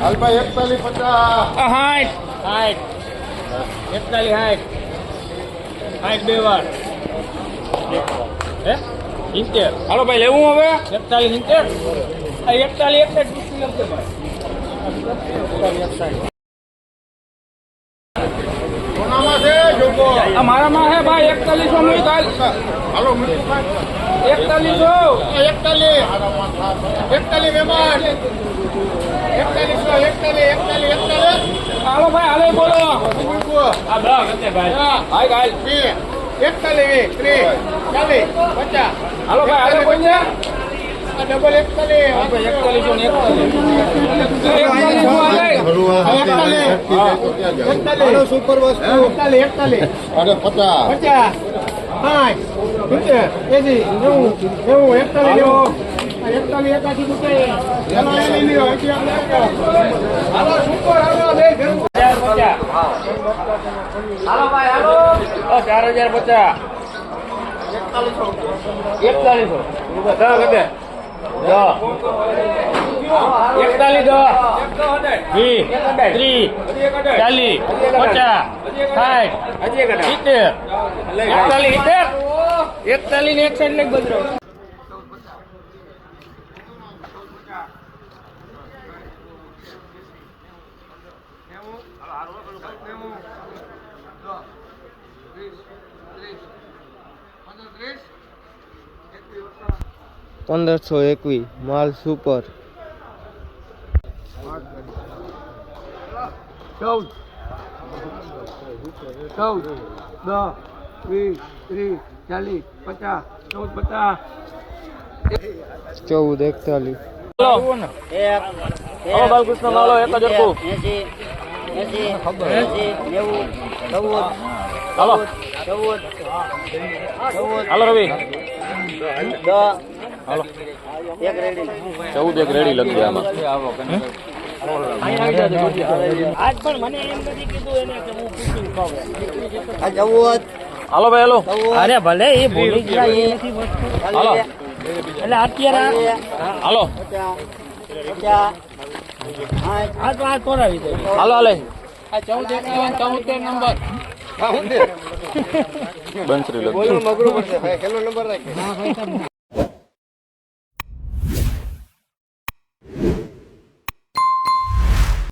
હાલભાઈ એકતાલીસ પચાસ હાઠ હાઠ એકતાલીસ હાઠ હાઠ બે હે ઇન્ટેર હાલો ભાઈ લેવું હવે એકતાલીસ આ એકતાલીસ એકતાલીસ પૂછી લખજો ભાઈ છે. જોકો આ મારામાં હે ભાઈ એકતાલીસો કાલ હાલો એકતાલી એકતાલીસો એકતાલીસ એકતાલીસ મહેમાન એકતાલીસો એકતાલીસ એકતાલીસ એકતાલીસ હાલો ભાઈ હાલે બોલો. ભાઈ. ભાઈ બે એકતાલીસ ત્રીસ ચાલીસ પચાસ. હાલો ભાઈ હાલે કોઈ ડબલ એકતાલીસ એકતાલીસો ને એકતાલીસ એકતાલીસો એકતાલીસ સુપર વસ્તુ એકતાલીસ એકતાલીસ અરે પચાસ. પચાસ. સાઠ સિત્તેર એસી નેવું નેવું એકતાલીસ નેવું એકતાલીસ એકાસી હાલો ચાર હજાર પચાસ. એકતાલીસો. દસ કદે એકતાલીસ વીસ, ત્રીસ, ચાલીસ, પચાસ, સાઠ, સિત્તેર, એકતાલીસ સિત્તેર. એકતાલીસ ને એકસાઠ લઈ બદલો. પંદરસો એકવીસ, માલ સુપર. ચૌદ ચૌદ દસ વીસ ત્રીસ ચાલીસ પચાસ ચૌદ પચાસ ચૌદ એકતાલીસ બાલકૃષ્ણ માલો એક જ ચૌદ એક રેડી લખી આમાં. આજ પણ મને એમ નથી કીધું એને કે હું પૂછું કહું હાલો ભાઈ હાલો. અરે ભલે એ ભૂલી ગયા એ નથી હાલો. એટલે અત્યારે હાલો. આ તો આ દે હાલો હાલે. બંસરી લખી મગરું પડશે. ભાઈ નંબર રાખે